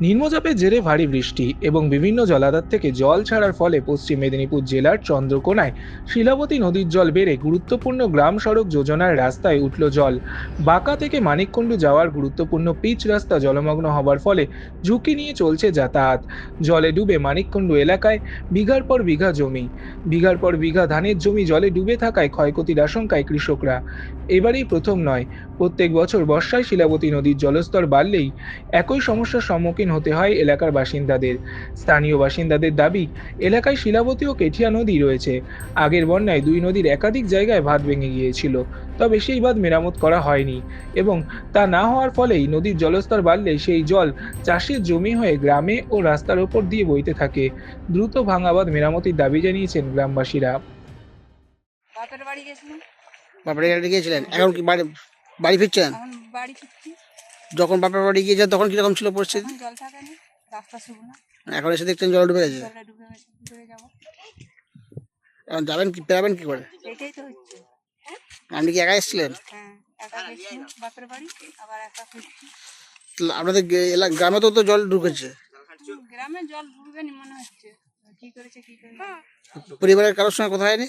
নিম্নচাপের জেরে ভারী বৃষ্টি এবং বিভিন্ন জলাধার থেকে জল ছাড়ার ফলে পশ্চিম মেদিনীপুর জেলার চন্দ্রকোনায় শিলাবতী নদীর জল বেড়ে গুরুত্বপূর্ণ গ্রাম সড়ক যোজনার রাস্তায় উঠল জল। বাঁকা থেকে মানিককুণ্ডু যাওয়ার গুরুত্বপূর্ণ পিচ রাস্তা জলমগ্ন হবার ফলে ঝুঁকি নিয়ে চলছে যাতায়াত। জলে ডুবে মানিককুণ্ডু এলাকায় বিঘার পর বিঘা জমি। বিঘার পর বিঘা ধানের জমি জলে ডুবে থাকায় ক্ষয়ক্ষতির আশঙ্কায় কৃষকরা। এবারেই প্রথম নয়। প্রত্যেক বছর বর্ষায় শিলাবতী নদীর জলস্তর বাড়লেই একই সমস্যার সম্মুখীন হতে হয় এলাকার বাসিন্দাদের। স্থানীয় বাসিন্দাদের দাবি এলাকায় শিলাবতী ও কেঠিয়া নদী রয়েছে। আগের বন্যায় দুই নদীর একাধিক জায়গায় বাঁধ ভেঙে গিয়েছিল তবে সেই বাঁধ মেরামত করা হয়নি এবং তা না হওয়ার ফলেই নদীর জলস্তর বাড়লে সেই জল চাষের জমি হয়ে গ্রামে ও রাস্তার ওপর দিয়ে বইতে থাকে। দ্রুত ভাঙা বাঁধ মেরামতির দাবি জানিয়েছেন গ্রামবাসীরা। বাপের বাড়ি গিয়েছিলেন এখন কি বাড়ি বাড়ি ফিরছেন? বাড়ি ফিরছি। যখন বাপের বাড়ি গিয়েছেন তখন কীরকম ছিল পরিস্থিতি? এখন জল থাকে না রাস্তা শুকনো এখন এসে দেখছেন জল ডুবে গেছে। জলে ডুবে এখন যাবেন কি পেরাবেন কি করে? এটাই তো হচ্ছে। আপনি কি একা এসেছিলেন? হ্যাঁ একা গেছিলাম বাপের বাড়ি আবার একা ফিরছি। আপনাদের গ্রামে তো তো জল ঢুকেছে। গ্রামে জল ঢুকবে মনে হচ্ছে। কি করেছে কি করে পরিবারের কারোর সঙ্গে কথা হয়নি?